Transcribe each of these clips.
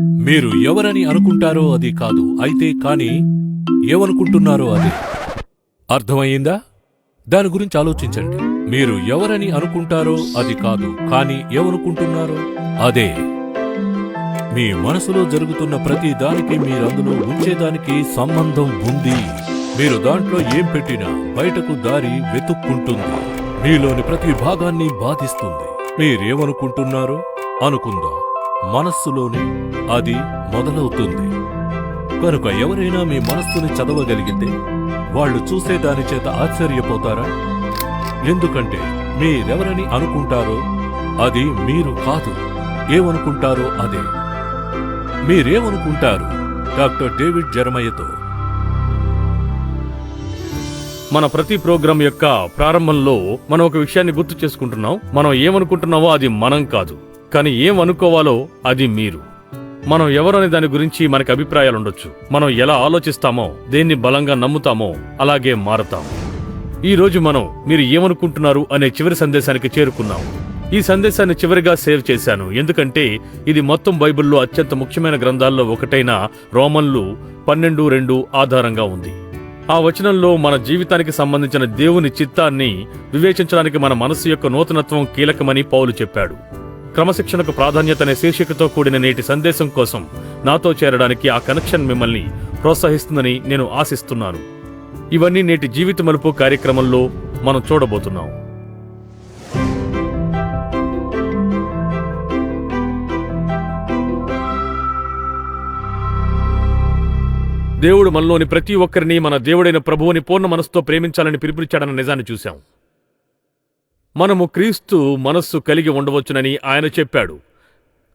మీరు ఎవరని అనుకుంటారో అది కాదు అయితే కాని ఏమనుకుంటున్నారో అది. అర్థమయ్యిందా? దాని గురించి ఆలోచించండి. మీరు ఎవరని అనుకుంటారో అది కాదు కాని ఏమనుకుంటున్నారో అదే. మీ మనసులో జరుగుతున్న ప్రతి దానికి మీరందులో ఉంచేదానికి సంబంధం ఉంది. మీరు దాంట్లో ఏం పెట్టినా బయటకు దారి వెతుక్కుంటుంది. మీలోని ప్రతి భాగాన్ని బాధిస్తుంది. మీరేమనుకుంటున్నారో అనుకుందాం. మనస్సులోనే అది మొదలవుతుంది. కనుక ఎవరైనా మీ మనస్సుని చదవగలిగితే వాళ్ళు చూసేదాని చేత ఆశ్చర్యపోతారా? ఎందుకంటే మీరెవరని అనుకుంటారో అది మీరు కాదు. ఏమనుకుంటారో అదే. మీరేమనుకుంటారు? డాక్టర్ డేవిడ్ జరమయ్యతో. మన ప్రతి ప్రోగ్రాం యొక్క ప్రారంభంలో మనం ఒక విషయాన్ని గుర్తు చేసుకుంటున్నాం. మనం ఏమనుకుంటున్నామో అది మనం కాదు. కానీ ఏం అనుకోవాలో అది మీరు. మనం ఎవరనే దాని గురించి మనకి అభిప్రాయాలు ఉండొచ్చు మనం ఎలా ఆలోచిస్తామో దేన్ని బలంగా నమ్ముతామో అలాగే మారతాం. ఈ రోజు మనం మీరు ఏమనుకుంటున్నారు అనే చివరి సందేశానికి చేరుకున్నాం. ఈ సందేశాన్ని చివరిగా సేవ్ చేశాను. ఎందుకంటే ఇది మొత్తం బైబిల్లో అత్యంత ముఖ్యమైన గ్రంథాల్లో ఒకటైన రోమన్లు పన్నెండు రెండు ఆధారంగా ఉంది. ఆ వచనంలో మన జీవితానికి సంబంధించిన దేవుని చిత్తాన్ని వివేచించడానికి మన మనస్సు యొక్క నూతనత్వం కీలకమని పౌలు చెప్పాడు. క్రమశిక్షణకు ప్రాధాన్యత అనే శీర్షికతో కూడిన నేటి సందేశం కోసం నాతో చేరడానికి ఆ కనెక్షన్ మిమ్మల్ని ప్రోత్సహిస్తుందని నేను ఆశిస్తున్నాను. ఇవన్నీ నేటి జీవిత మలుపు కార్యక్రమంలో మనం చూడబోతున్నాం. దేవుడు మనలోని ప్రతి ఒక్కరిని మన దేవుడైన ప్రభువుని పూర్ణ మనసుతో ప్రేమించాలని పిలుపునిచ్చాడన్న నిజాన్ని చూశాం. మనము క్రీస్తు మనస్సు కలిగి ఉండవచ్చునని ఆయన చెప్పాడు.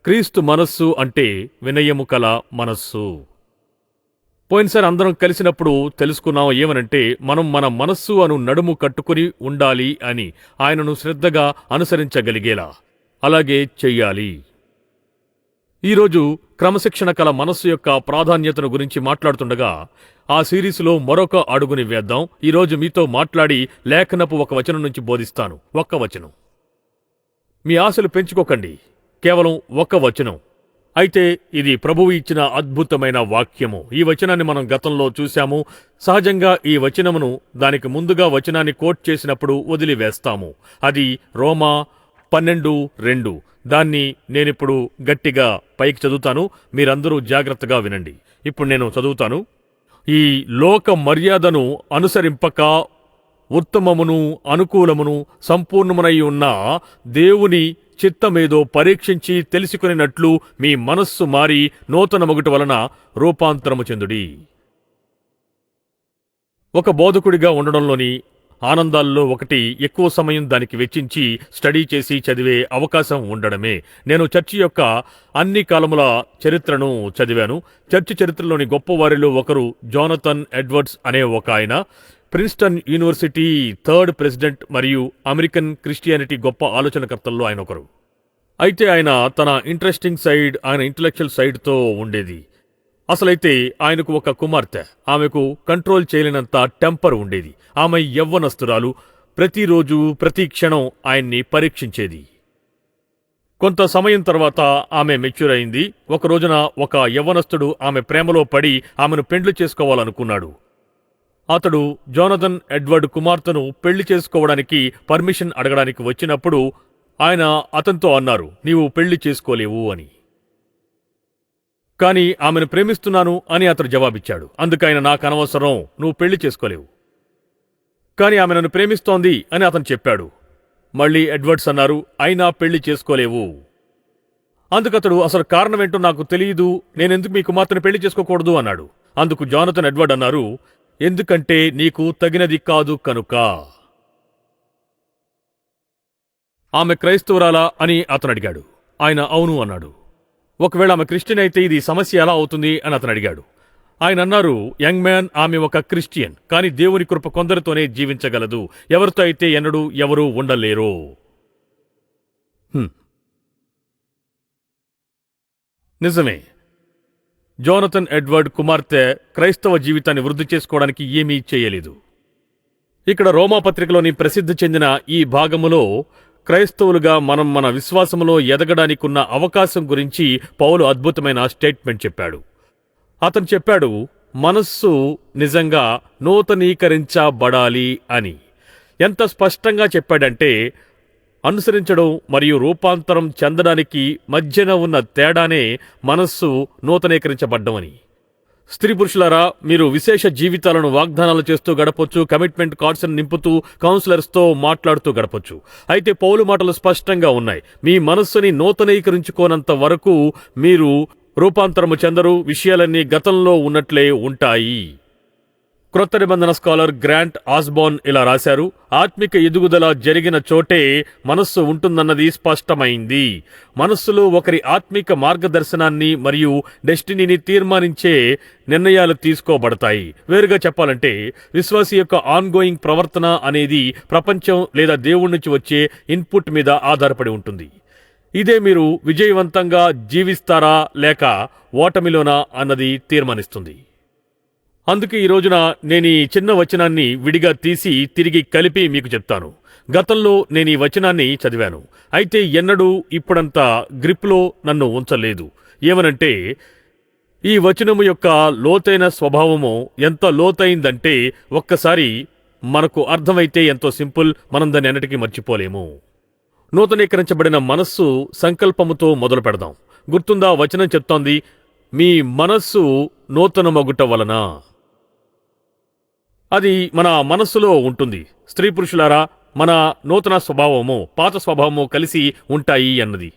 క్రీస్తు మనస్సు అంటే వినయము కల మనస్సు. పోయినసారి అందరం కలిసినప్పుడు తెలుసుకున్నాం ఏమనంటే మనం మన మనస్సు అను నడుము కట్టుకుని ఉండాలి అని ఆయనను శ్రద్ధగా అనుసరించగలిగేలా. అలాగే చెయ్యాలి. ఈరోజు క్రమశిక్షణ కల మనస్సు యొక్క ప్రాధాన్యతను గురించి మాట్లాడుతుండగా ఆ సిరీస్లో మరొక అడుగుని వేద్దాం. ఈరోజు మీతో మాట్లాడి లేఖనపు ఒక వచనం నుంచి బోధిస్తాను. ఒక్క వచనం. మీ ఆశలు పెంచుకోకండి. కేవలం ఒక్క వచనం. అయితే ఇది ప్రభువు ఇచ్చిన అద్భుతమైన వాక్యము. ఈ వచనాన్ని మనం గతంలో చూశాము. సహజంగా ఈ వచనమును దానికి ముందుగా వచనాన్ని కోట్ చేసినప్పుడు వదిలివేస్తాము. అది రోమా పన్నెండు రెండు. దాన్ని నేనిప్పుడు గట్టిగా పైకి చదువుతాను. మీరందరూ జాగ్రత్తగా వినండి. ఇప్పుడు నేను చదువుతాను. ఈ లోక మర్యాదను అనుసరింపక ఉత్తమమును అనుకూలమును సంపూర్ణమునై ఉన్న దేవుని చిత్తమేదో పరీక్షించి తెలుసుకునేటట్లు మీ మనస్సు మారి నూతన మొగుటి వలన రూపాంతరము చెందుడి. ఒక బోధకుడిగా ఉండడంలోని ఆనందాల్లో ఒకటి ఎక్కువ సమయం దానికి వెచ్చించి స్టడీ చేసి చదివే అవకాశం ఉండడమే. నేను చర్చి యొక్క అన్ని కాలముల చరిత్రను చదివాను. చర్చి చరిత్రలోని గొప్పవారిలో ఒకరు జోనథన్ ఎడ్వర్డ్స్ అనే ఒక ఆయన. ప్రిన్స్టన్ యూనివర్సిటీ థర్డ్ ప్రెసిడెంట్ మరియు అమెరికన్ క్రిస్టియానిటీ గొప్ప ఆలోచనకర్తల్లో ఆయన ఒకరు. అయితే ఆయన తన ఇంట్రెస్టింగ్ సైడ్ ఆయన ఇంటలెక్చువల్ సైడ్తో ఉండేది. అసలైతే ఆయనకు ఒక కుమార్తె. ఆమెకు కంట్రోల్ చేయలేనంత టెంపర్ ఉండేది. ఆమె యవ్వనస్తురాలు. ప్రతిరోజు ప్రతి క్షణం ఆయన్ని పరీక్షించేది. కొంత సమయం తర్వాత ఆమె మెచ్యూర్ అయింది. ఒక రోజున ఒక యవ్వనస్తుడు ఆమె ప్రేమలో పడి ఆమెను పెండ్లు చేసుకోవాలనుకున్నాడు. అతడు జోనథన్ ఎడ్వర్డ్ కుమార్తెను పెళ్ళి చేసుకోవడానికి పర్మిషన్ అడగడానికి వచ్చినప్పుడు ఆయన అతనితో అన్నారు నీవు పెళ్ళి చేసుకోలేవు అని. కానీ ఆమెను ప్రేమిస్తున్నాను అని అతడు జవాబిచ్చాడు. అందుకైన నాకు అనవసరం నువ్వు పెళ్ళి చేసుకోలేవు. కానీ ఆమె నన్ను ప్రేమిస్తోంది అని అతను చెప్పాడు. మళ్ళీ ఎడ్వర్డ్స్ అన్నారు అయినా పెళ్ళి చేసుకోలేవు. అందుకతడు అసలు కారణమేంటో నాకు తెలియదు నేనెందుకు మీ కుమార్తెను పెళ్ళి చేసుకోకూడదు అన్నాడు. అందుకు జానతన్ ఎడ్వర్డ్ అన్నారు ఎందుకంటే నీకు తగినది కాదు కనుక. ఆమె క్రైస్తవురాలా అని అతను అడిగాడు ఆయన అవును అన్నాడు. ఒకవేళ ఆమె క్రిస్టియన్ అయితే ఇది సమస్య ఎలా అవుతుంది అని అతను అడిగాడు. ఆయన అన్నారు యంగ్ మ్యాన్ ఆమె ఒక క్రిస్టియన్ కానీ దేవుని కృప కొందరితోనే జీవించగలదు. ఎవరితో అయితే ఎన్నడూ ఎవరూ ఉండలేరు. నిజమే. జోనథన్ ఎడ్వర్డ్ కుమార్తె క్రైస్తవ జీవితాన్ని వృద్ధి చేసుకోవడానికి ఏమీ చేయలేదు. ఇక్కడ రోమా పత్రికలోని ప్రసిద్ధి చెందిన ఈ భాగములో క్రైస్తవులుగా మనం మన విశ్వాసంలో ఎదగడానికున్న అవకాశం గురించి పౌలు అద్భుతమైన స్టేట్మెంట్ చెప్పాడు. అతను చెప్పాడు మనస్సు నిజంగా నూతనీకరించబడాలి అని. ఎంత స్పష్టంగా చెప్పాడంటే అనుసరించడం మరియు రూపాంతరం చెందడానికి మధ్యన ఉన్న తేడానే మనస్సు నూతనీకరించబడ్డం అని స్త్రీ పురుషులారా మీరు విశేష జీవితాలను వాగ్దానాలు చేస్తూ గడపొచ్చు కమిట్మెంట్ కార్డ్స్ నింపుతూ కౌన్సిలర్స్తో మాట్లాడుతూ గడపొచ్చు. అయితే పౌలు మాటలు స్పష్టంగా ఉన్నాయి. మీ మనస్సుని నూతనీకరించుకోనంత వరకు మీరు రూపాంతరము చెందరు విషయాలన్నీ గతంలో ఉన్నట్లే ఉంటాయి. క్రొత్త నిబంధన స్కాలర్ గ్రాంట్ ఆస్బాన్ ఇలా రాశారు ఆత్మిక ఎదుగుదల జరిగిన చోటే మనస్సు ఉంటుందన్నది స్పష్టమైంది. మనస్సులో ఒకరి ఆత్మిక మార్గదర్శనాన్ని మరియు డెస్టినీని తీర్మానించే నిర్ణయాలు తీసుకోబడతాయి. వేరుగా చెప్పాలంటే విశ్వాసి యొక్క ఆన్గోయింగ్ ప్రవర్తన అనేది ప్రపంచం లేదా దేవుడి నుంచి వచ్చే ఇన్పుట్ మీద ఆధారపడి ఉంటుంది. ఇదే మీరు విజయవంతంగా జీవిస్తారా లేక ఓటమిలోనా అన్నది తీర్మానిస్తుంది. అందుకే ఈ రోజున నేను ఈ చిన్న వచనాన్ని విడిగా తీసి తిరిగి కలిపి మీకు చెప్తాను. గతంలో నేను ఈ వచనాన్ని చదివాను. అయితే ఎన్నడూ ఇప్పుడంతా గ్రిప్లో నన్ను ఉంచలేదు. ఏమనంటే ఈ వచనము యొక్క లోతైన స్వభావము ఎంత లోతైందంటే ఒక్కసారి మనకు అర్థమైతే ఎంతో సింపుల్ మనం దాన్ని ఎన్నటికీ మర్చిపోలేము. నూతనీకరించబడిన మనస్సు సంకల్పముతో మొదలు పెడదాం. గుర్తుందా? వచనం చెప్తోంది మీ మనస్సు నూతనమగుట వలన అది మన మనస్సులో ఉంటుంది. స్త్రీ పురుషులారా మన నూతన స్వభావము పాత స్వభావము కలిసి ఉంటాయి అన్నది.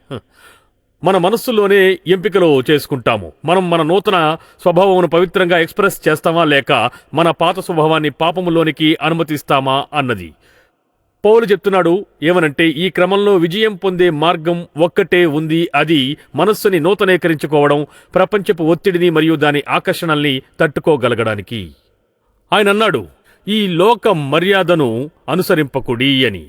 మన మనస్సులోనే ఎంపికలు చేసుకుంటాము. మనం మన నూతన స్వభావమును పవిత్రంగా ఎక్స్ప్రెస్ చేస్తామా లేక మన పాత స్వభావాన్ని పాపములోనికి అనుమతిస్తామా అన్నది. పౌలు చెప్తున్నాడు ఏమనంటే ఈ క్రమంలో విజయం పొందే మార్గం ఒక్కటే ఉంది. అది మనస్సుని నూతనీకరించుకోవడం ప్రపంచపు ఒత్తిడిని మరియు దాని ఆకర్షణల్ని తట్టుకోగలగడానికి. ఆయన అన్నాడు ఈ లోక మర్యాదను అనుసరింపకుడి అని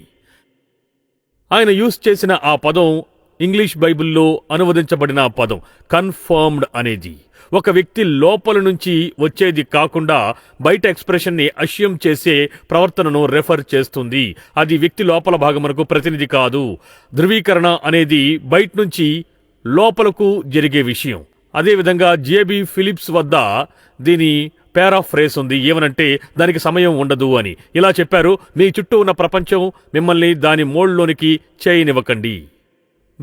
ఆయన యూస్ చేసిన ఆ పదం ఇంగ్లీష్ బైబిల్లో అనువదించబడిన పదం కన్ఫర్మ్డ్ అనేది. ఒక వ్యక్తి లోపల నుంచి వచ్చేది కాకుండా బయట ఎక్స్ప్రెషన్ని అష్యం చేసే ప్రవర్తనను రెఫర్ చేస్తుంది. అది వ్యక్తి లోపల భాగమునకు ప్రతినిధి కాదు. ధృవీకరణ అనేది బయట నుంచి లోపలకు జరిగే విషయం. అదేవిధంగా జేబి ఫిలిప్స్ వద్ద దీని పేరాఫ్రేస్ ఉంది. ఏమనంటే దానికి సమయం ఉండదు అని. ఇలా చెప్పారు. మీ చుట్టూ ఉన్న ప్రపంచం మిమ్మల్ని దాని మోడ్లోనికి చేయనివ్వకండి.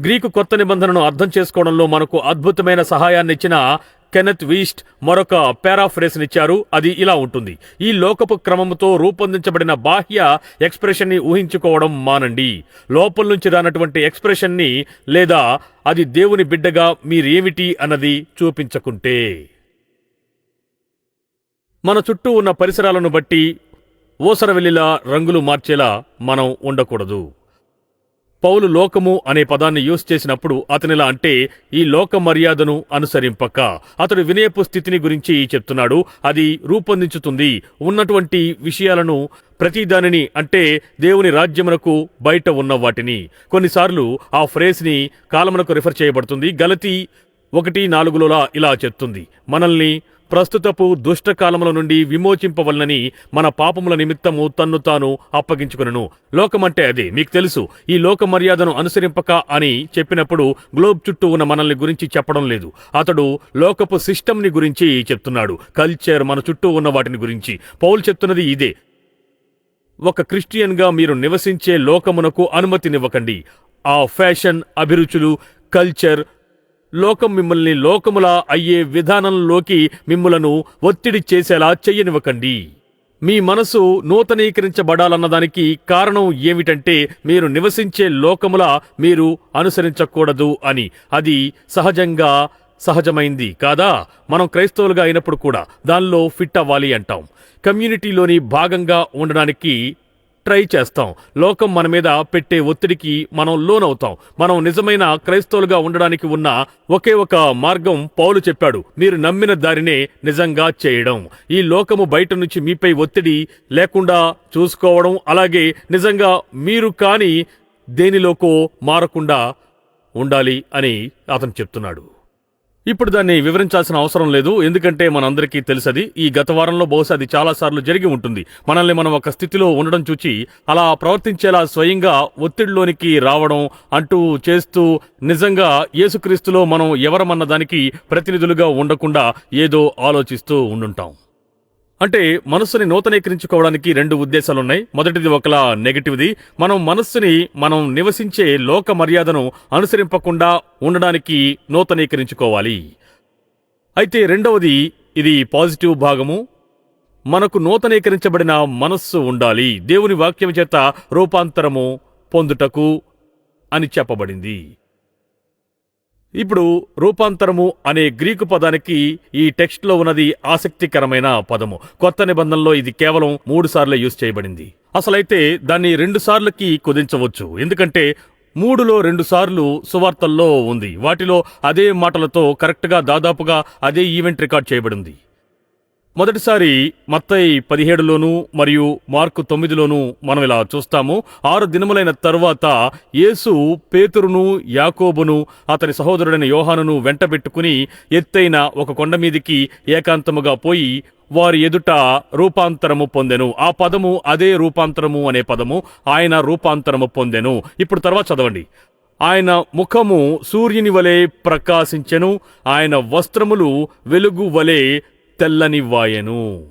గ్రీకు కొత్త నిబంధనను అర్థం చేసుకోవడంలో మనకు అద్భుతమైన సహాయాన్నిచ్చిన కెనెత్ వీస్ట్ మరొక పారాఫ్రేస్నిచ్చారు అది ఇలా ఉంటుంది. ఈ లోకపు క్రమముతో రూపొందించబడిన బాహ్య ఎక్స్ప్రెషన్ని ఊహించుకోవడం మానండి. లోపల నుంచి రానటువంటి ఎక్స్ప్రెషన్ని లేదా అది దేవుని బిడ్డగా మీరేమిటి అన్నది చూపించకుంటే. మన చుట్టూ ఉన్న పరిసరాలను బట్టి ఓసరవెల్లిలా రంగులు మార్చేలా మనం ఉండకూడదు. పౌలు లోకము అనే పదాన్ని యూస్ చేసినప్పుడు అతనిలా అంటే ఈ లోక మర్యాదను అనుసరింపక. అతడు వినయపు స్థితిని గురించి చెప్తున్నాడు. అది రూపొందించుతుంది. ఉన్నటువంటి విషయాలను ప్రతి దానిని అంటే దేవుని రాజ్యమునకు బయట ఉన్న వాటిని. కొన్నిసార్లు ఆ ఫ్రేజ్ని కాలమునకు రిఫర్ చేయబడుతుంది. గలతి ఒకటి నాలుగులోలా ఇలా చెప్తుంది. మనల్ని ప్రస్తుతపు దుష్టకాలముల నుండి విమోచింపవలనని మన పాపముల నిమిత్తము తన్ను తాను అప్పగించుకును లోకమంటే అది మీకు తెలుసు ఈ లోక మర్యాదను అనుసరింపక అని చెప్పినప్పుడు గ్లోబ్ చుట్టూ ఉన్న మనల్ని గురించి చెప్పడం లేదు. అతడు లోకపు సిస్టమ్ని గురించి చెప్తున్నాడు కల్చర్ మన చుట్టూ ఉన్న వాటిని గురించి. పౌల్ చెప్తున్నది ఇదే ఒక క్రిస్టియన్గా మీరు నివసించే లోకమునకు అనుమతినివ్వకండి. ఆ ఫ్యాషన్ అభిరుచులు కల్చర్ లోకం మిమ్మల్ని లోకములా అయ్యే విధానంలోకి మిమ్మలను ఒత్తిడి చేసేలా చెయ్యనివ్వకండి మీ మనసు నూతనీకరించబడాలన్నదానికి కారణం ఏమిటంటే మీరు నివసించే లోకములా మీరు అనుసరించకూడదు అని. అది సహజంగా సహజమైంది కాదా? మనం క్రైస్తవులుగా అయినప్పుడు కూడా దానిలో ఫిట్ అవ్వాలి అంటాం. కమ్యూనిటీలోని భాగంగా ఉండడానికి ట్రై చేస్తాం. లోకం మన మీద పెట్టే ఒత్తిడికి మనం లోనవుతాం. మనం నిజమైన క్రైస్తవులుగా ఉండడానికి ఉన్న ఒకే ఒక మార్గం పౌలు చెప్పాడు. మీరు నమ్మిన దారినే నిజంగా చేయడం. ఈ లోకము బయట నుంచి మీపై ఒత్తిడి లేకుండా చూసుకోవడం అలాగే నిజంగా మీరు కాని దేనిలోకో మారకుండా ఉండాలి అని అతను చెప్తున్నాడు. ఇప్పుడు దాన్ని వివరించాల్సిన అవసరం లేదు. ఎందుకంటే మనందరికీ తెలుసది ఈ గత వారంలో బహుశా అది చాలా సార్లు జరిగి ఉంటుంది. మనల్ని మనం ఒక స్థితిలో ఉండడం చూచి అలా ప్రవర్తించేలా స్వయంగా ఒత్తిడిలోనికి రావడం అంటూ చేస్తూ నిజంగా యేసుక్రీస్తులో మనం ఎవరమన్న దానికి ప్రతినిధులుగా ఉండకుండా ఏదో ఆలోచిస్తూ ఉండుంటాం. అంటే మనస్సుని నూతనీకరించుకోవడానికి రెండు ఉద్దేశాలున్నాయి. మొదటిది ఒకలా నెగిటివ్ది. మనం మనస్సుని మనం నివసించే లోక మర్యాదను అనుసరింపకుండా ఉండడానికి నూతనీకరించుకోవాలి. అయితే రెండవది ఇది పాజిటివ్ భాగము. మనకు నూతనీకరించబడిన మనస్సు ఉండాలి. దేవుని వాక్యం చేత రూపాంతరము పొందుటకు అని చెప్పబడింది. ఇప్పుడు రూపాంతరము అనే గ్రీకు పదానికి ఈ టెక్స్ట్లో ఉన్నది ఆసక్తికరమైన పదము. కొత్త నిబంధనలో ఇది కేవలం మూడు సార్లు యూజ్ చేయబడింది. అసలైతే దాన్ని రెండు సార్లకి కుదించవచ్చు. ఎందుకంటే మూడులో రెండు సార్లు సువార్తల్లో ఉంది. వాటిలో అదే మాటలతో కరెక్ట్గా దాదాపుగా అదే ఈవెంట్ రికార్డ్ చేయబడింది. మొదటిసారి మత్తయి పదిహేడులోను మరియు మార్కు తొమ్మిదిలోను మనం ఇలా చూస్తాము. ఆరు దినములైన తరువాత యేసు పేతురును యాకోబును అతని సహోదరుడైన యోహానును వెంటబెట్టుకుని ఎత్తైన ఒక కొండ మీదికి ఏకాంతముగా పోయి వారి ఎదుట రూపాంతరము పొందెను. ఆ పదము అదే రూపాంతరము అనే పదము. ఆయన రూపాంతరము పొందెను. ఇప్పుడు తర్వాత చదవండి. ఆయన ముఖము సూర్యుని వలె ప్రకాశించెను. ఆయన వస్త్రములు వెలుగు వలె తెల్లనివ్వాయెను.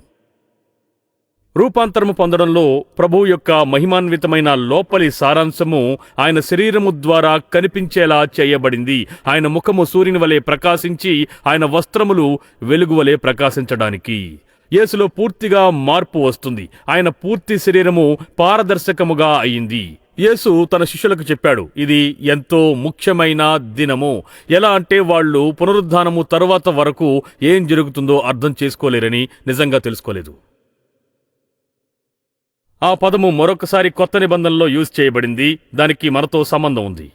రూపాంతరము పొందడంలో ప్రభు యొక్క మహిమాన్వితమైన లోపలి సారాంశము ఆయన శరీరము ద్వారా కనిపించేలా చేయబడింది. ఆయన ముఖము సూర్యుని వలె ప్రకాశించి ఆయన వస్త్రములు వెలుగు వలె ప్రకాశించడానికి. యేసులో పూర్తిగా మార్పు వస్తుంది. ఆయన పూర్తి శరీరము పారదర్శకముగా అయింది. యేసు తన శిష్యులకు చెప్పాడు ఇది ఎంతో ముఖ్యమైన దినము. ఎలా అంటే వాళ్ళు పునరుద్ధానము తరువాత వరకు ఏం జరుగుతుందో అర్థం చేసుకోలేరని నిజంగా తెలుసుకోలేదు. ఆ పదము మరొకసారి కొత్త నిబంధనలో యూజ్ చేయబడింది దానికి మనతో సంబంధం ఉంది.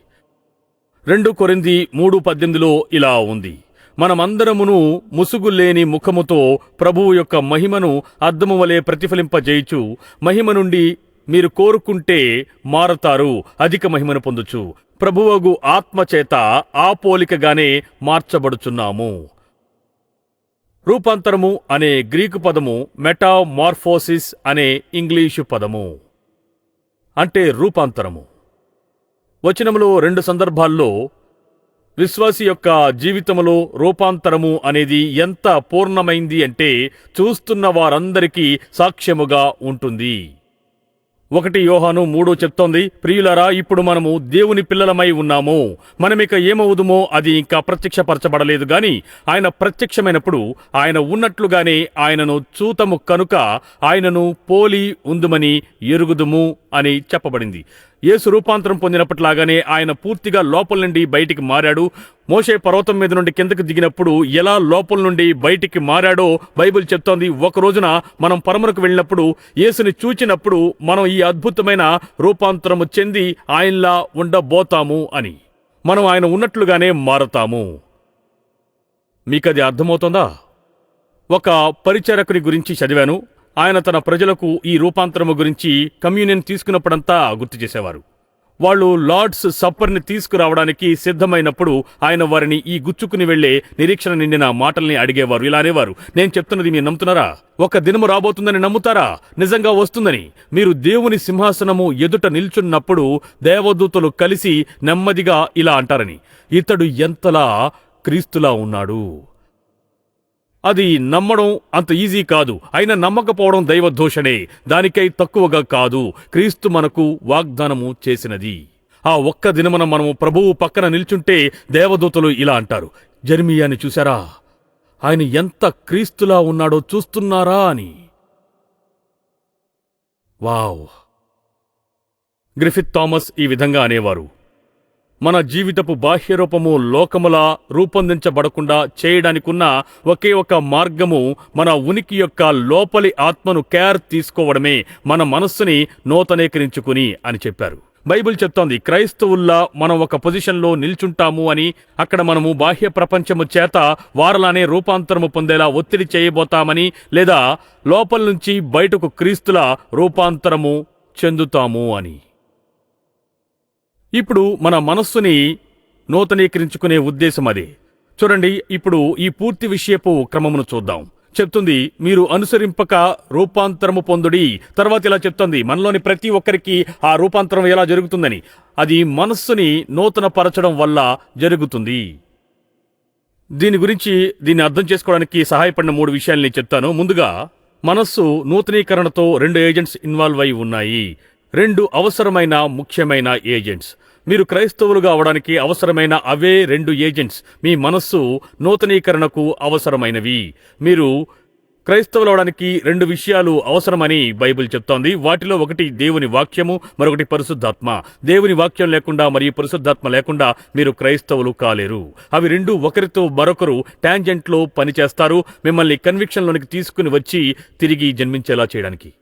రెండు కొరింది మూడు పద్దెనిమిదిలో ఇలా ఉంది. మనమందరమును ముసుగు లేని ముఖముతో ప్రభువు యొక్క మహిమను అద్దము వలె ప్రతిఫలింపజేయుచు మహిమ నుండి మీరు కోరుకుంటే మారతారు అధిక మహిమను పొందుచు. ప్రభువగు ఆత్మచేత ఆ పోలికగానే మార్చబడుచున్నాము. రూపాంతరము అనే గ్రీకు పదము మెటామార్ఫోసిస్ అనే ఇంగ్లీషు పదము. అంటే రూపాంతరము. వచనములో రెండు సందర్భాల్లో విశ్వాసి యొక్క జీవితములో రూపాంతరము అనేది ఎంత పూర్ణమైంది అంటే చూస్తున్న వారందరికీ సాక్ష్యముగా ఉంటుంది. ఒకటి యోహాను మూడు చెప్తోంది. ప్రియులరా ఇప్పుడు మనము దేవుని పిల్లలమై ఉన్నాము. మనమిక ఏమవుదుమో అది ఇంకా ప్రత్యక్షపరచబడలేదు గాని ఆయన ప్రత్యక్షమైనప్పుడు ఆయన ఉన్నట్లుగానే ఆయనను చూతము కనుక ఆయనను పోలి ఉందుమని ఎరుగుదుము అని చెప్పబడింది. యేసు రూపాంతరం పొందినప్పట్లాగానే ఆయన పూర్తిగా లోపల నుండి బయటికి మారాడు. మోషే పర్వతం మీద నుండి కిందకు దిగినప్పుడు ఎలా లోపల నుండి బయటికి మారాడో బైబిల్ చెప్తోంది. ఒక రోజున మనం పరమరకు వెళ్ళినప్పుడు యేసుని చూచినప్పుడు మనం ఈ అద్భుతమైన రూపాంతరము చెంది ఆయనలా ఉండబోతాము అని. మనం ఆయన ఉన్నట్లుగానే మారతాము. మీకది అర్థమవుతోందా? ఒక పరిచారకుని గురించి చదివాను. ఆయన తన ప్రజలకు ఈ రూపాంతరము గురించి కమ్యూనియన్ తీసుకున్నప్పుడంతా గుర్తు చేసేవారు. వాళ్ళు లార్డ్స్ సప్పర్ని తీసుకురావడానికి సిద్ధమైనప్పుడు ఆయన వారిని ఈ గుచ్చుకుని వెళ్ళే నిరీక్షణ నిండిన మాటల్ని అడిగేవారు. ఇలా అనేవారు నేను చెప్తున్నది మీరు నమ్ముతున్నారా? ఒక దినము రాబోతుందని నమ్ముతారా? నిజంగా వస్తుందని. మీరు దేవుని సింహాసనము ఎదుట నిల్చున్నప్పుడు దేవదూతలు కలిసి నెమ్మదిగా ఇలా అంటారని. ఇతడు ఎంతలా క్రీస్తులా ఉన్నాడు. అది నమ్మడం అంత ఈజీ కాదు. అయినా నమ్మకపోవడం దైవదోషణే. దానికై తక్కువగా కాదు. క్రీస్తు మనకు వాగ్దానము చేసినది. ఆ ఒక్క దినమున మనము ప్రభువు పక్కన నిల్చుంటే దేవదూతలు ఇలా అంటారు. జర్మియాని చూశారా? ఆయన ఎంత క్రీస్తులా ఉన్నాడో చూస్తున్నారా అని. వావ్! గ్రిఫిత్ థామస్ ఈ విధంగా అనేవారు. మన జీవితపు బాహ్య రూపము లోకములా రూపొందించబడకుండా చేయడానికున్న ఒకే ఒక మార్గము మన ఉనికి యొక్క లోపలి ఆత్మను కేర్ తీసుకోవడమే. మన మనస్సుని నూతనీకరించుకుని అని చెప్పారు. బైబిల్ చెప్తోంది క్రైస్తవుల్లా మనం ఒక పొజిషన్లో నిల్చుంటాము అని అక్కడ మనము బాహ్య ప్రపంచము చేత వారలానే రూపాంతరము పొందేలా ఒత్తిడి చేయబోతామని లేదా లోపల నుంచి బయటకు క్రీస్తుల రూపాంతరము చెందుతాము అని. ఇప్పుడు మన మనస్సుని నూతనీకరించుకునే ఉద్దేశం అది. చూడండి ఇప్పుడు ఈ పూర్తి విషయపు క్రమమును చూద్దాం. చెప్తుంది మీరు అనుసరింపక రూపాంతరము పొందుడి. తర్వాత ఇలా చెప్తుంది మనలోని ప్రతి ఒక్కరికి ఆ రూపాంతరం ఎలా జరుగుతుందని. అది మనస్సుని నూతన పరచడం వల్ల జరుగుతుంది. దీని గురించి దీన్ని అర్థం చేసుకోవడానికి సహాయపడిన మూడు విషయాలు నేను చెప్తాను. ముందుగా మనస్సు నూతనీకరణతో రెండు ఏజెంట్స్ ఇన్వాల్వ్ అయి ఉన్నాయి. రెండు అవసరమైన ముఖ్యమైన ఏజెంట్స్. మీరు క్రైస్తవులుగా అవడానికి అవసరమైన అవే రెండు ఏజెంట్స్ మీ మనస్సు నూతనీకరణకు అవసరమైనవి. మీరు క్రైస్తవులు అవడానికి రెండు విషయాలు అవసరమని బైబిల్ చెప్తోంది. వాటిలో ఒకటి దేవుని వాక్యము మరొకటి పరిశుద్ధాత్మ. దేవుని వాక్యం లేకుండా మరియు పరిశుద్ధాత్మ లేకుండా మీరు క్రైస్తవులు కాలేరు. అవి రెండు ఒకరితో మరొకరు ట్యాంజెంట్లో పనిచేస్తారు. మిమ్మల్ని కన్విక్షన్లోనికి తీసుకుని వచ్చి తిరిగి జన్మించేలా చేయడానికి.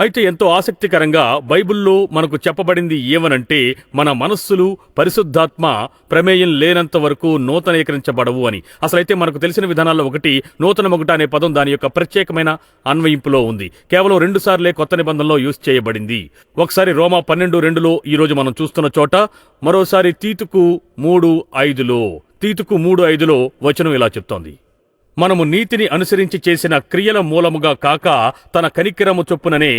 అయితే ఎంతో ఆసక్తికరంగా బైబిల్లో మనకు చెప్పబడింది ఏమనంటే మన మనస్సులు పరిశుద్ధాత్మ ప్రమేయం లేనంత వరకు నూతనీకరించబడవు అని. అసలైతే మనకు తెలిసిన విధానాల్లో ఒకటి నూతన మొగట అనే పదం దాని యొక్క ప్రత్యేకమైన అన్వయింపులో ఉంది. కేవలం రెండు సార్లే కొత్త నిబంధనలో యూజ్ చేయబడింది. ఒకసారి రోమా పన్నెండు రెండులో ఈరోజు మనం చూస్తున్న చోట మరోసారి తీతుకు మూడు ఐదులో తీతుకు మూడు ఐదులో వచనం ఇలా చెప్తోంది. మనము నీతిని అనుసరించి చేసిన క్రియల మూలముగా కాక తన కనికిరము చొప్పుననే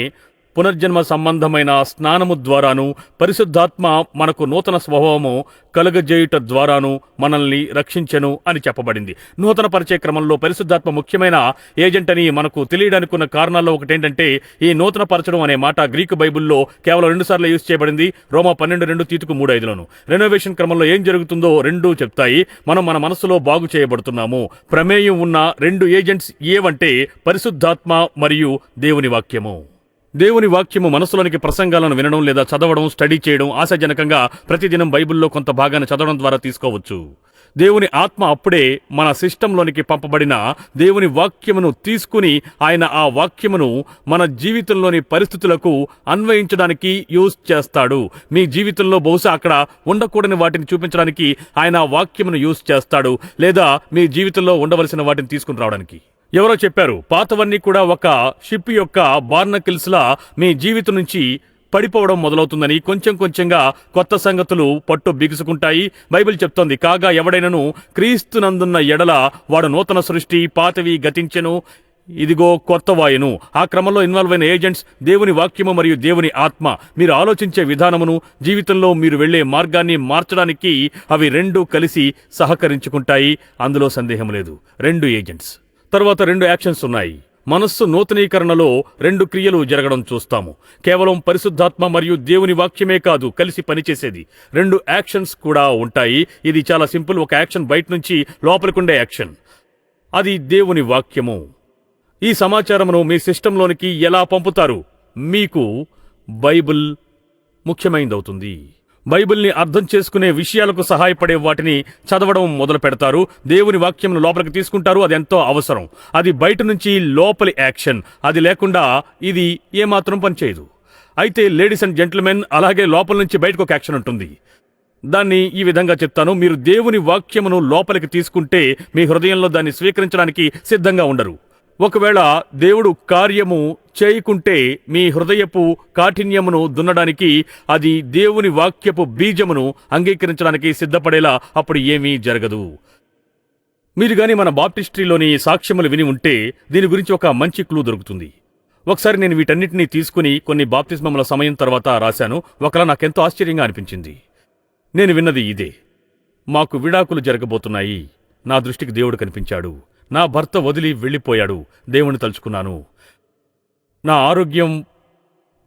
పునర్జన్మ సంబంధమైన స్నానము ద్వారాను పరిశుద్ధాత్మ మనకు నూతన స్వభావము కలుగజేయుట ద్వారాను మనల్ని రక్షించెను అని చెప్పబడింది. నూతన పరిచయ క్రమంలో పరిశుద్ధాత్మ ముఖ్యమైన ఏజెంట్ అని మనకు తెలియడానికికున్న కారణాల్లో ఒకటేంటంటే ఈ నూతన పరచడం అనే మాట గ్రీకు బైబిల్లో కేవలం రెండు సార్లు యూజ్ చేయబడింది రోమా పన్నెండు రెండు తీతుకు మూడు ఐదులను. రెనోవేషన్ క్రమంలో ఏం జరుగుతుందో రెండూ చెప్తాయి. మనం మన మనసులో బాగు చేయబడుతున్నాము. ప్రమేయం ఉన్న రెండు ఏజెంట్స్ ఏవంటే పరిశుద్ధాత్మ మరియు దేవుని వాక్యము. దేవుని వాక్యము మనసులోనికి ప్రసంగాలను వినడం లేదా చదవడం స్టడీ చేయడం ఆశాజనకంగా ప్రతిదినం బైబిల్లో కొంత భాగాన్ని చదవడం ద్వారా తీసుకోవచ్చు. దేవుని ఆత్మ అప్పుడే మన సిస్టంలోనికి పంపబడిన దేవుని వాక్యమును తీసుకుని ఆయన ఆ వాక్యమును మన జీవితంలోని పరిస్థితులకు అన్వయించడానికి యూజ్ చేస్తాడు. మీ జీవితంలో బహుశా అక్కడ ఉండకూడని వాటిని చూపించడానికి ఆయన ఆ వాక్యమును యూజ్ చేస్తాడు లేదా మీ జీవితంలో ఉండవలసిన వాటిని తీసుకుని రావడానికి. ఎవరో చెప్పారు పాతవన్నీ కూడా ఒక షిప్ యొక్క బార్నకిల్స్లా మీ జీవితం నుంచి పడిపోవడం మొదలవుతుందని కొంచెం కొంచెంగా కొత్త సంగతులు పట్టు బిగుసుకుంటాయి. బైబిల్ చెప్తోంది కాగా ఎవడైనను క్రీస్తునందున్న ఎడల వాడు నూతన సృష్టి పాతవి గతించెను. ఇదిగో కొత్త వాయును. ఆ క్రమంలో ఇన్వాల్వ్ అయిన ఏజెంట్స్ దేవుని వాక్యము మరియు దేవుని ఆత్మ. మీరు ఆలోచించే విధానమును జీవితంలో మీరు వెళ్ళే మార్గాన్ని మార్చడానికి అవి రెండు కలిసి సహకరించుకుంటాయి. అందులో సందేహం లేదు. రెండు ఏజెంట్స్. తర్వాత రెండు యాక్షన్స్ ఉన్నాయి. మనస్సు నూతనీకరణలో రెండు క్రియలు జరగడం చూస్తాము. కేవలం పరిశుద్ధాత్మ మరియు దేవుని వాక్యమే కాదు కలిసి పనిచేసేది. రెండు యాక్షన్స్ కూడా ఉంటాయి. ఇది చాలా సింపుల్. ఒక యాక్షన్ బయట నుంచి లోపలికుండే యాక్షన్. అది దేవుని వాక్యము. ఈ సమాచారమును మీ సిస్టంలోనికి ఎలా పంపుతారు? మీకు బైబిల్ ముఖ్యమైనదవుతుంది బైబిల్ని అర్థం చేసుకునే విషయాలకు సహాయపడే వాటిని చదవడం మొదలు పెడతారు. దేవుని వాక్యంను లోపలికి తీసుకుంటారు. అది ఎంతో అవసరం. అది బయట నుంచి లోపలి యాక్షన్. అది లేకుండా ఇది ఏమాత్రం పనిచేయదు. అయితే లేడీస్ అండ్ జెంటిల్మెన్ అలాగే లోపల నుంచి బయటకు ఒక యాక్షన్ ఉంటుంది. దాన్ని ఈ విధంగా చెప్తాను. మీరు దేవుని వాక్యమును లోపలికి తీసుకుంటే మీ హృదయంలో దాన్ని స్వీకరించడానికి సిద్ధంగా ఉండరు. ఒకవేళ దేవుడు కార్యము చేయకుంటే మీ హృదయపు కాఠిన్యమును దున్నడానికి అది దేవుని వాక్యపు బీజమును అంగీకరించడానికి సిద్ధపడేలా అప్పుడు ఏమీ జరగదు. మీరు గాని మన బాప్టిస్ట్రీలోని సాక్ష్యములు విని ఉంటే దీని గురించి ఒక మంచి క్లూ దొరుకుతుంది. ఒకసారి నేను వీటన్నిటినీ తీసుకుని కొన్ని బాప్తిస్మముల సమయం తర్వాత రాశాను. ఒకలా నాకెంతో ఆశ్చర్యంగా అనిపించింది. నేను విన్నది ఇదే. మాకు విడాకులు జరగబోతున్నాయి. నా దృష్టికి దేవుడు కనిపించాడు. నా భర్త వదిలి వెళ్ళిపోయాడు. దేవుని తలుచుకున్నాను. నా ఆరోగ్యం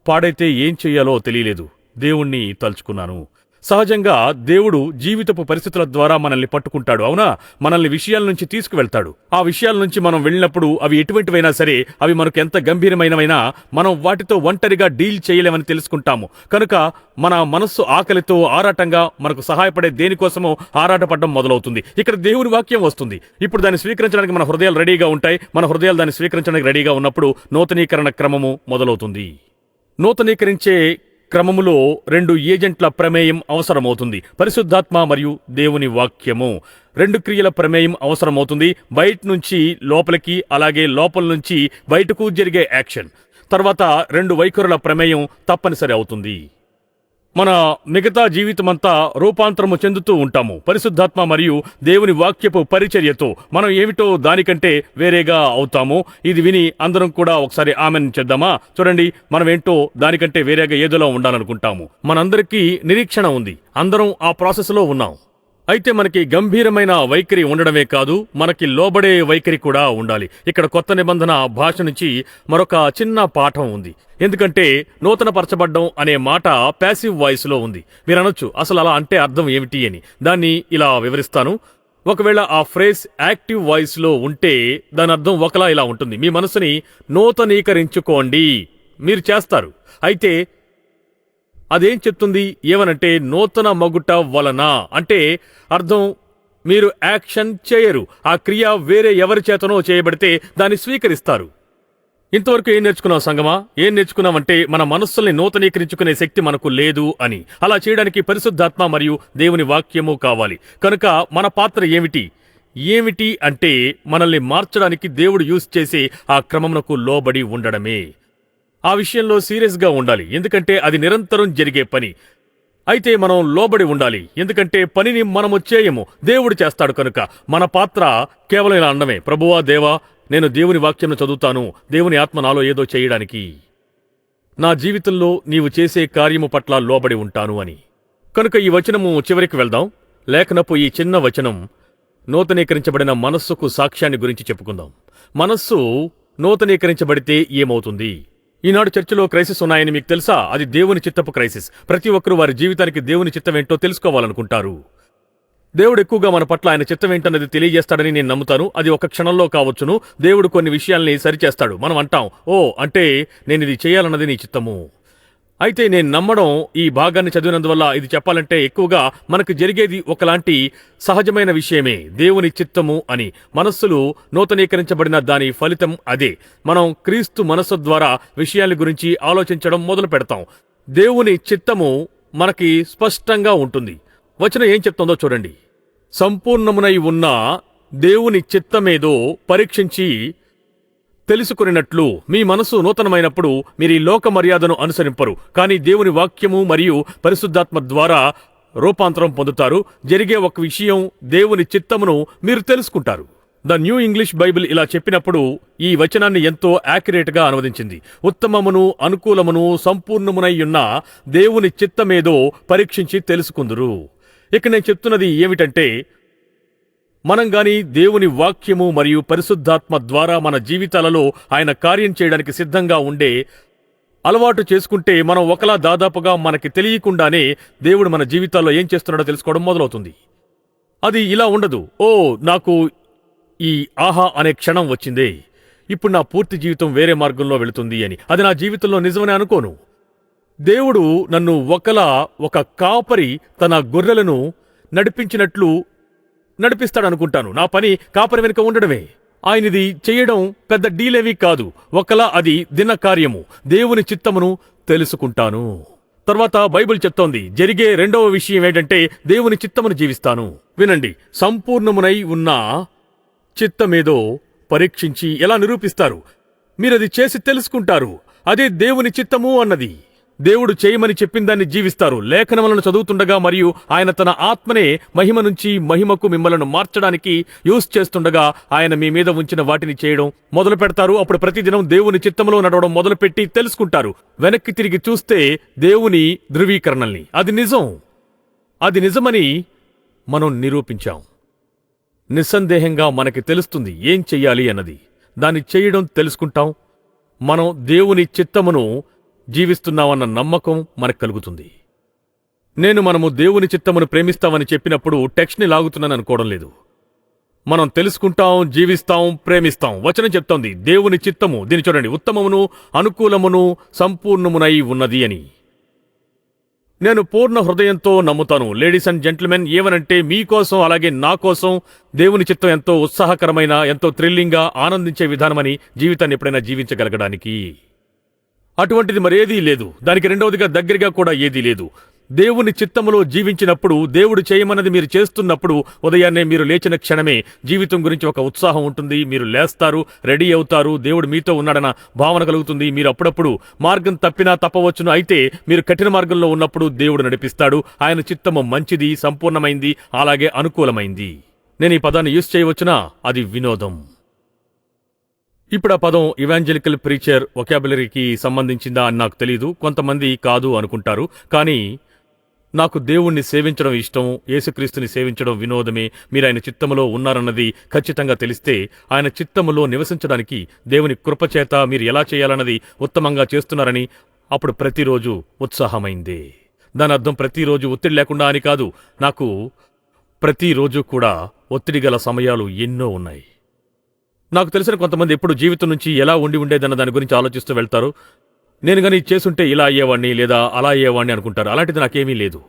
పాడైతే ఏం చెయ్యాలో తెలియలేదు. దేవుణ్ణి తలుచుకున్నాను. సహజంగా దేవుడు జీవితపు పరిస్థితుల ద్వారా మనల్ని పట్టుకుంటాడు అవునా? మనల్ని విషయాల నుంచి తీసుకువెళ్తాడు. ఆ విషయాల నుంచి మనం వెళ్ళినప్పుడు అవి ఎటువంటివైనా సరే అవి మనకు ఎంత గంభీరమైనవైనా మనం వాటితో ఒంటరిగా డీల్ చేయలేమని తెలుసుకుంటాము. కనుక మన మనస్సు ఆకలితో ఆరాటంగా మనకు సహాయపడే దేనికోసమో ఆరాటపడడం మొదలవుతుంది. ఇక్కడ దేవుని వాక్యం వస్తుంది. ఇప్పుడు దాన్ని స్వీకరించడానికి మన హృదయాలు రెడీగా ఉంటాయి. మన హృదయాలు దాన్ని స్వీకరించడానికి రెడీగా ఉన్నప్పుడు నూతనీకరణ క్రమము మొదలవుతుంది. నూతనీకరించే క్రమములో రెండు ఏజెంట్ల ప్రమేయం అవసరమవుతుంది. పరిశుద్ధాత్మ మరియు దేవుని వాక్యము. రెండు క్రియల ప్రమేయం అవసరమవుతుంది. బయట నుంచి లోపలికి అలాగే లోపల నుంచి బయటకు జరిగే యాక్షన్. తర్వాత రెండు వైఖరుల ప్రమేయం తప్పనిసరి అవుతుంది. మన మిగతా జీవితమంతా రూపాంతరము చెందుతూ ఉంటాము. పరిశుద్ధాత్మ మరియు దేవుని వాక్యపు పరిచర్యతో మనం ఏమిటో దానికంటే వేరేగా అవుతాము. ఇది విని అందరం కూడా ఒకసారి ఆమెన్ చేద్దామా? చూడండి మనం ఏంటో దానికంటే వేరేగా ఏదోలా ఉండాలనుకుంటాము. మనందరికీ నిరీక్షణ ఉంది. అందరం ఆ ప్రాసెస్లో ఉన్నాం. అయితే మనకి గంభీరమైన వైఖరి ఉండడమే కాదు మనకి లోబడే వైఖరి కూడా ఉండాలి. ఇక్కడ కొత్త నిబంధన భాష నుంచి మరొక చిన్న పాఠం ఉంది. ఎందుకంటే నూతన పరచబడ్డం అనే మాట ప్యాసివ్ వాయిస్లో ఉంది. మీరు అనొచ్చు అసలు అలా అంటే అర్థం ఏమిటి అని. దాన్ని ఇలా వివరిస్తాను. ఒకవేళ ఆ ఫ్రేజ్ యాక్టివ్ వాయిస్లో ఉంటే దాని అర్థం ఒకలా ఇలా ఉంటుంది. మీ మనసుని నూతనీకరించుకోండి. మీరు చేస్తారు. అయితే అదేం చెప్తుంది? ఏమనంటే నూతన మగుట వలన. అంటే అర్థం మీరు యాక్షన్ చేయరు. ఆ క్రియ వేరే ఎవరి చేతనో చేయబడితే దాన్ని స్వీకరిస్తారు. ఇంతవరకు ఏం నేర్చుకున్నాం సంగమా? ఏం నేర్చుకున్నామంటే మన మనస్సుల్ని నూతనీకరించుకునే శక్తి మనకు లేదు అని. అలా చేయడానికి పరిశుద్ధాత్మ మరియు దేవుని వాక్యము కావాలి. కనుక మన పాత్ర ఏమిటి? ఏమిటి అంటే మనల్ని మార్చడానికి దేవుడు యూజ్ చేసే ఆ క్రమమునకు లోబడి ఉండడమే. ఆ విషయంలో సీరియస్గా ఉండాలి. ఎందుకంటే అది నిరంతరం జరిగే పని. అయితే మనం లోబడి ఉండాలి. ఎందుకంటే పనిని మనము చేయము. దేవుడు చేస్తాడు కనుక. మన పాత్ర కేవలం ఇలా ప్రభువా దేవా నేను దేవుని వాక్యం చదువుతాను. దేవుని ఆత్మ నాలో ఏదో చేయడానికి. నా జీవితంలో నీవు చేసే కార్యము పట్ల లోబడి ఉంటాను అని. కనుక ఈ వచనము చివరికి వెళ్దాం. లేఖనపు ఈ చిన్న వచనం నూతనీకరించబడిన మనస్సుకు సాక్ష్యాన్ని గురించి చెప్పుకుందాం. మనస్సు నూతనీకరించబడితే ఏమవుతుంది? ఈనాడు చర్చిలో క్రైసిస్ ఉన్నాయని మీకు తెలుసా? అది దేవుని చిత్తపు క్రైసిస్. ప్రతి ఒక్కరూ వారి జీవితానికి దేవుని చిత్తం ఏంటో తెలుసుకోవాలనుకుంటారు. దేవుడు ఎక్కువగా మన పట్ల ఆయన చిత్తం ఏంటన్నది తెలియజేస్తాడని నేను నమ్ముతాను. అది ఒక క్షణంలో కావచ్చును. దేవుడు కొన్ని విషయాల్ని సరిచేస్తాడు. మనం అంటాం ఓ అంటే నేను ఇది చేయాలన్నది నీ చిత్తము. అయితే నేను నమ్మడం ఈ భాగాన్ని చదివినందువల్ల ఇది చెప్పాలంటే ఎక్కువగా మనకు జరిగేది ఒకలాంటి సహజమైన విషయమే దేవుని చిత్తము అని. మనస్సులు నూతనీకరించబడిన దాని ఫలితం అదే. మనం క్రీస్తు మనస్సు ద్వారా విషయాల గురించి ఆలోచించడం మొదలు పెడతాం. దేవుని చిత్తము మనకి స్పష్టంగా ఉంటుంది. వచనం ఏం చెప్తుందో చూడండి. సంపూర్ణమునై ఉన్న దేవుని చిత్తమేదో పరీక్షించి తెలుసుకున్నట్లు మీ మనసు నూతనమైనప్పుడు మీరు ఈ లోక మర్యాదను అనుసరింపరు. కానీ దేవుని వాక్యము మరియు పరిశుద్ధాత్మ ద్వారా రూపాంతరం పొందుతారు. జరిగే ఒక విషయం దేవుని చిత్తమును మీరు తెలుసుకుంటారు. ద న్యూ ఇంగ్లీష్ బైబిల్ ఇలా చెప్పినప్పుడు ఈ వచనాన్ని ఎంతో యాక్యురేట్గా అనువదించింది. ఉత్తమమును అనుకూలమును సంపూర్ణమునై ఉన్న దేవుని చిత్తమేదో పరీక్షించి తెలుసుకుందురు. ఇక నేను చెప్తున్నది ఏమిటంటే మనం గాని దేవుని వాక్యము మరియు పరిశుద్ధాత్మ ద్వారా మన జీవితాలలో ఆయన కార్యం చేయడానికి సిద్ధంగా ఉండే అలవాటు చేసుకుంటే మనం ఒకలా దాదాపుగా మనకి తెలియకుండానే దేవుడు మన జీవితాల్లో ఏం చేస్తున్నాడో తెలుసుకోవడం మొదలవుతుంది. అది ఇలా ఉండదు. ఓ నాకు ఈ ఆహా అనే క్షణం వచ్చిందే. ఇప్పుడు నా పూర్తి జీవితం వేరే మార్గంలో వెళుతుంది అని. అది నా జీవితంలో నిజమని అనుకోను. దేవుడు నన్ను ఒకలా ఒక కాపరి తన గొర్రెలను నడిపించినట్లు నడిపిస్తాడనుకుంటాను. నా పని కాపరి వెనుక ఉండడమే. ఆయనది చేయడం పెద్ద డీలేవి కాదు. ఒకలా అది దిన కార్యము. దేవుని చిత్తమును తెలుసుకుంటాను. తర్వాత బైబిల్ చెప్తోంది. జరిగే రెండవ విషయం ఏంటంటే దేవుని చిత్తమును జీవిస్తాను. వినండి. సంపూర్ణమునై ఉన్న చిత్తమేదో పరీక్షించి ఎలా నిరూపిస్తారు? మీరది చేసి తెలుసుకుంటారు. అదే దేవుని చిత్తము అన్నది. దేవుడు చేయమని చెప్పిన దాన్ని జీవిస్తారు. లేఖనములను చదువుతుండగా మరియు ఆయన తన ఆత్మనే మహిమ నుంచి మహిమకు మిమ్మలను మార్చడానికి యూస్ చేస్తుండగా ఆయన మీ మీద ఉంచిన వాటిని చేయడం మొదలు పెడతారు. అప్పుడు ప్రతిదినం దేవుని చిత్తంలో నడవడం మొదలుపెట్టి తెలుసుకుంటారు. వెనక్కి తిరిగి చూస్తే దేవుని ధృవీకరణల్ని. అది నిజం. అది నిజమని మనం నిరూపించాం. నిస్సందేహంగా మనకి తెలుస్తుంది ఏం చెయ్యాలి అన్నది. దాన్ని చేయడం తెలుసుకుంటాం. మనం దేవుని చిత్తమును జీవిస్తున్నామన్న నమ్మకం మనకు కలుగుతుంది. నేను మనము దేవుని చిత్తమును ప్రేమిస్తామని చెప్పినప్పుడు టెక్స్ట్ని లాగుతున్నాను అనుకోవడం లేదు. మనం తెలుసుకుంటాం జీవిస్తాం ప్రేమిస్తాం. వచనం చెప్తోంది దేవుని చిత్తము దీని చూడండి ఉత్తమమును అనుకూలమును సంపూర్ణమునై ఉన్నది అని. నేను పూర్ణ హృదయంతో నమ్ముతాను. లేడీస్ అండ్ జెంటిల్మెన్ ఏమనంటే మీకోసం అలాగే నా కోసం దేవుని చిత్తం ఎంతో ఉత్సాహకరమైన ఎంతో థ్రిల్లింగ్గా ఆనందించే విధానమని జీవితాన్ని ఎప్పుడైనా జీవించగలగడానికి. అటువంటిది మరేదీ లేదు. దానికి రెండవదిగా దగ్గరగా కూడా ఏదీ లేదు. దేవుని చిత్తములో జీవించినప్పుడు దేవుడు చేయమన్నది మీరు చేస్తున్నప్పుడు ఉదయాన్నే మీరు లేచిన క్షణమే జీవితం గురించి ఒక ఉత్సాహం ఉంటుంది. మీరు లేస్తారు రెడీ అవుతారు దేవుడు మీతో ఉన్నాడన్న భావన కలుగుతుంది. మీరు అప్పుడప్పుడు మార్గం తప్పినా తప్పవచ్చును. అయితే మీరు కఠిన మార్గంలో ఉన్నప్పుడు దేవుడు నడిపిస్తాడు. ఆయన చిత్తము మంచిది సంపూర్ణమైంది అలాగే అనుకూలమైంది. నేను ఈ పదాన్ని యూజ్ చేయవచ్చునా? అది వినోదం. ఇప్పుడు ఆ పదం ఇవాంజలికల్ ప్రీచర్ ఒకాబులరీకి సంబంధించిందా అని నాకు తెలియదు కొంతమంది కాదు అనుకుంటారు. కానీ నాకు దేవుణ్ణి సేవించడం ఇష్టం యేసుక్రీస్తుని సేవించడం వినోదమే. మీరు ఆయన చిత్తములో ఉన్నారన్నది ఖచ్చితంగా తెలిస్తే ఆయన చిత్తములో నివసించడానికి దేవుని కృపచేత మీరు ఎలా చేయాలన్నది ఉత్తమంగా చేస్తున్నారని అప్పుడు ప్రతిరోజు ఉత్సాహమైందే. దాని అర్థం ప్రతిరోజు ఒత్తిడి లేకుండా అని కాదు. నాకు ప్రతిరోజు కూడా ఒత్తిడి గల సమయాలు ఎన్నో ఉన్నాయి. నాకు తెలిసిన కొంతమంది ఎప్పుడు జీవితం నుంచి ఎలా ఉండి ఉండేదన్న దాని గురించి ఆలోచిస్తూ వెళ్తారు. నేను కానీ చేసుంటే ఇలా అయ్యేవాడిని లేదా అలా అయ్యేవాడిని అనుకుంటారు. అలాంటిది నాకేమీ లేదు.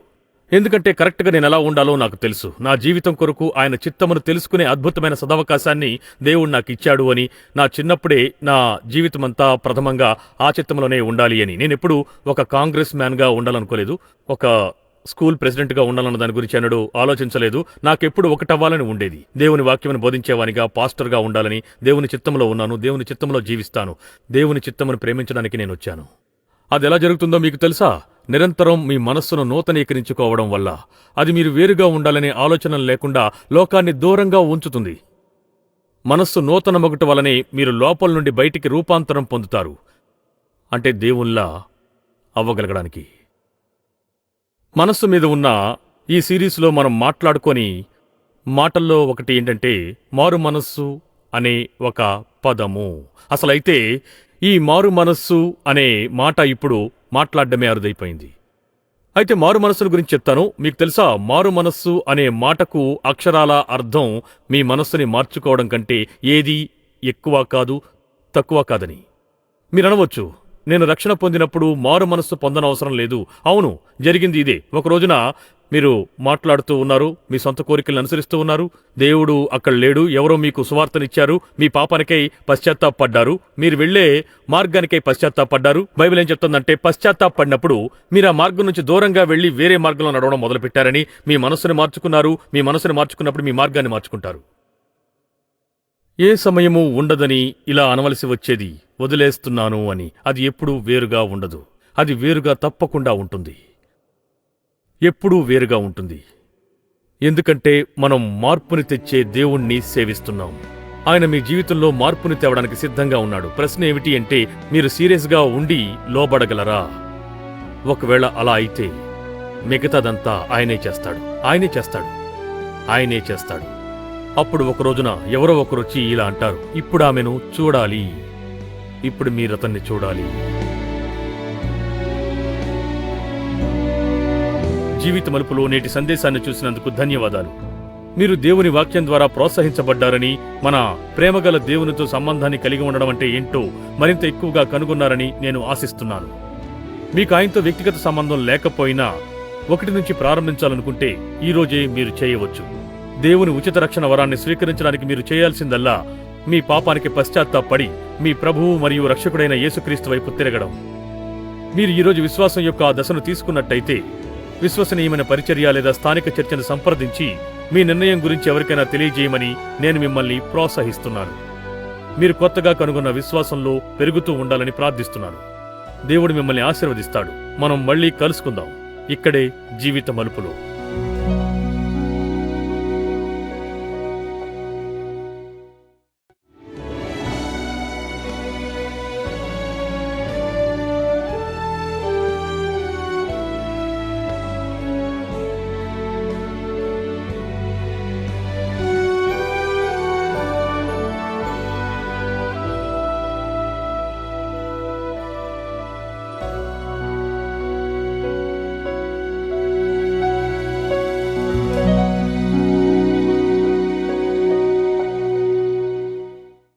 ఎందుకంటే కరెక్ట్గా నేను ఎలా ఉండాలో నాకు తెలుసు. నా జీవితం కొరకు ఆయన చిత్తమును తెలుసుకునే అద్భుతమైన సదవకాశాన్ని దేవుడు నాకు ఇచ్చాడు అని నా చిన్నప్పుడే నా జీవితమంతా ప్రథమంగా ఆ చిత్తంలోనే ఉండాలి అని. నేను ఎప్పుడు ఒక కాంగ్రెస్ మ్యాన్గా ఉండాలనుకోలేదు. ఒక స్కూల్ ప్రెసిడెంట్గా ఉండాలన్న దాని గురించి అన్నడు. ఆలోచించలేదు. నాకెప్పుడు ఒకటవ్వాలని ఉండేది. దేవుని వాక్యమును బోధించేవానిగా పాస్టర్గా ఉండాలని దేవుని చిత్తంలో ఉన్నాను. దేవుని చిత్తంలో జీవిస్తాను. దేవుని చిత్తమును ప్రేమించడానికి నేను వచ్చాను. అది ఎలా జరుగుతుందో మీకు తెలుసా? నిరంతరం మీ మనస్సును నూతనీకరించుకోవడం వల్ల. అది మీరు వేరుగా ఉండాలనే ఆలోచన లేకుండా లోకాన్ని దూరంగా ఉంచుతుంది. మనస్సు నూతన మొగట వలనే మీరు లోపల నుండి బయటికి రూపాంతరం పొందుతారు. అంటే దేవుల్లా అవ్వగలగడానికి. మనస్సు మీద ఉన్న ఈ సిరీస్లో మనం మాట్లాడుకొని మాటల్లో ఒకటి ఏంటంటే మారు మనస్సు అనే ఒక పదము. అసలైతే ఈ మారు మనస్సు అనే మాట ఇప్పుడు మాట్లాడడమే అరుదైపోయింది. అయితే మారు మనస్సుల గురించి చెప్తాను. మీకు తెలుసా మారు మనస్సు అనే మాటకు అక్షరాల అర్థం మీ మనస్సుని మార్చుకోవడం కంటే ఏది ఎక్కువ కాదు తక్కువ కాదని. మీరు అనవచ్చు నేను రక్షణ పొందినప్పుడు మారు మనస్సు పొందనవసరం లేదు. అవును జరిగింది ఇదే. ఒక రోజున మీరు మాట్లాడుతూ ఉన్నారు మీ సొంత కోరికలను అనుసరిస్తూ ఉన్నారు. దేవుడు అక్కడ లేడు ఎవరో మీకు సువార్తనిచ్చారు మీ పాపానికై పశ్చాత్తాపడ్డారు. మీరు వెళ్ళే మార్గానికై పశ్చాత్తాపడ్డారు. బైబిల్ ఏం చెప్తుందంటే పశ్చాత్తాపడినప్పుడు మీరు ఆ మార్గం నుంచి దూరంగా వెళ్ళి వేరే మార్గంలో నడవడం మొదలుపెట్టారని మీ మనసుని మార్చుకున్నారు మీ మనసుని మార్చుకున్నప్పుడు మీ మార్గాన్ని మార్చుకుంటారు. ఏ సమయము ఉండదని ఇలా అనవలసి వచ్చేది వదిలేస్తున్నాను అని. అది ఎప్పుడూ వేరుగా ఉండదు. అది వేరుగా తప్పకుండా ఉంటుంది. ఎప్పుడూ వేరుగా ఉంటుంది. ఎందుకంటే మనం మార్పుని తెచ్చే దేవుణ్ణి సేవిస్తున్నాం. ఆయన మీ జీవితంలో మార్పుని తేవడానికి సిద్ధంగా ఉన్నాడు. ప్రశ్న ఏమిటి అంటే మీరు సీరియస్గా ఉండి లోబడగలరా? ఒకవేళ అలా అయితే మిగతాదంతా ఆయనే చేస్తాడు. ఆయనే చేస్తాడు. ఆయనే చేస్తాడు. అప్పుడు ఒక రోజున ఎవరో ఒకరు వచ్చి ఇలా అంటారు ఇప్పుడు ఆమెను చూడాలి. ఇప్పుడు మీరు అతన్ని చూడాలి. జీవిత మలుపులో నేటి సందేశాన్ని చూసినందుకు ధన్యవాదాలు. మీరు దేవుని వాక్యం ద్వారా ప్రోత్సహించబడ్డారని మన ప్రేమగల దేవునితో సంబంధాన్ని కలిగి ఉండడం అంటే ఏంటో మరింత ఎక్కువగా కనుగొన్నారని నేను ఆశిస్తున్నాను. మీకు ఆయనతో వ్యక్తిగత సంబంధం లేకపోయినా ఒకటి నుంచి ప్రారంభించాలనుకుంటే ఈ రోజే మీరు చేయవచ్చు. దేవుని ఉచిత రక్షణ వరాన్ని స్వీకరించడానికి మీరు చేయాల్సిందల్లా మీ పాపానికి పశ్చాత్తాపడి మీ ప్రభువు మరియు రక్షకుడైన యేసుక్రీస్తు వైపు తిరగడం. మీరు ఈరోజు విశ్వాసం యొక్క ఆ దశను తీసుకున్నట్టయితే విశ్వసనీయమైన పరిచర్య లేదా స్థానిక చర్చను సంప్రదించి మీ నిర్ణయం గురించి ఎవరికైనా తెలియజేయమని నేను మిమ్మల్ని ప్రోత్సహిస్తున్నాను. మీరు కొత్తగా కనుగొన్న విశ్వాసంలో పెరుగుతూ ఉండాలని ప్రార్థిస్తున్నాను. దేవుడు మిమ్మల్ని ఆశీర్వదిస్తాడు. మనం మళ్ళీ కలుసుకుందాం. ఇక్కడే జీవిత మలుపులో.